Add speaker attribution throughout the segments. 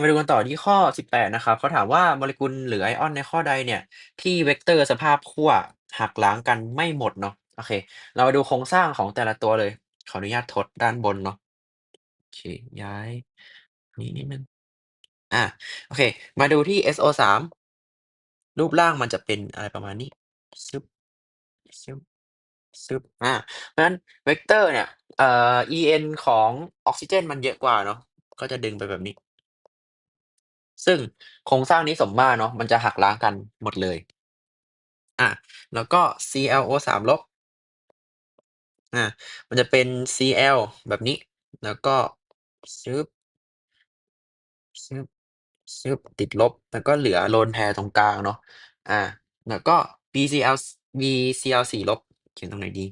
Speaker 1: มาดูกันต่อที่ข้อ 18 นะครับเขาถามว่าโมเลกุลหรือไอออนในข้อใดเนี่ยที่เวกเตอร์สภาพขั้วหักล้างกันไม่หมดเนาะโอเค เรามาดูโครงสร้างของแต่ละตัวเลย ขออนุญาตทดด้านบนเนาะโอเคย้ายนี้นิดนึ่งอาโอเค มาดูที่ SO3 รูปร่างมันจะเป็นอะไรประมาณนี้ชึบชึบชึบอาเพราะฉะนั้นเวกเตอร์เนี่ยเอ่อ En ของออกซิเจน มันเยอะกว่าเนาะก็จะดึงไปแบบนี้ ซึ่งโครงสร้างนี้สมมาตรเนาะมันจะหักล้างกันหมดเลยอาแล้วก็ ClO3 ลบอามันจะเป็น Cl แบบนี้ แล้วก็ชึบชึบชึบติดลบ แล้วก็เหลือ lone pair ตรงกลางเนาะอาแล้วก็ BCl BCl4 ลบ เขียนตรงไหนดี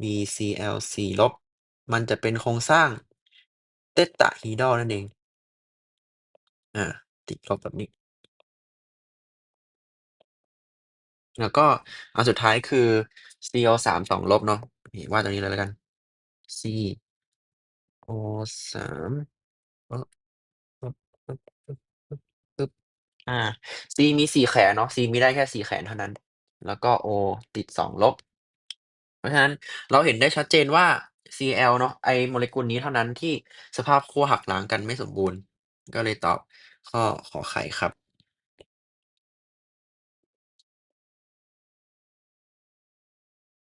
Speaker 1: BCl4 ลบ มันจะเป็นโครงสร้าง tetrahedral นั่นเอง อา ติดลบแบบนี้ แล้วก็อันสุดท้าย คือ CO3 2 ลบเนาะ นี่ วาดตรงนี้เลยแล้วกัน CO3 ปึ๊บลบ ลบ ลบ ลบ ลบ อา C มี 4 แขนเนาะ C มีได้แค่ 4 แขนเท่านั้น แล้วก็ O ติด 2 ลบ เพราะฉะนั้นเราเห็นได้ชัดเจนว่า Cl เนาะ ไอ้โมเลกุลนี้เท่านั้นที่สภาพขั้วหักล้างกันไม่สมบูรณ์ ก็เลยตอบข้อขอไข่ครับ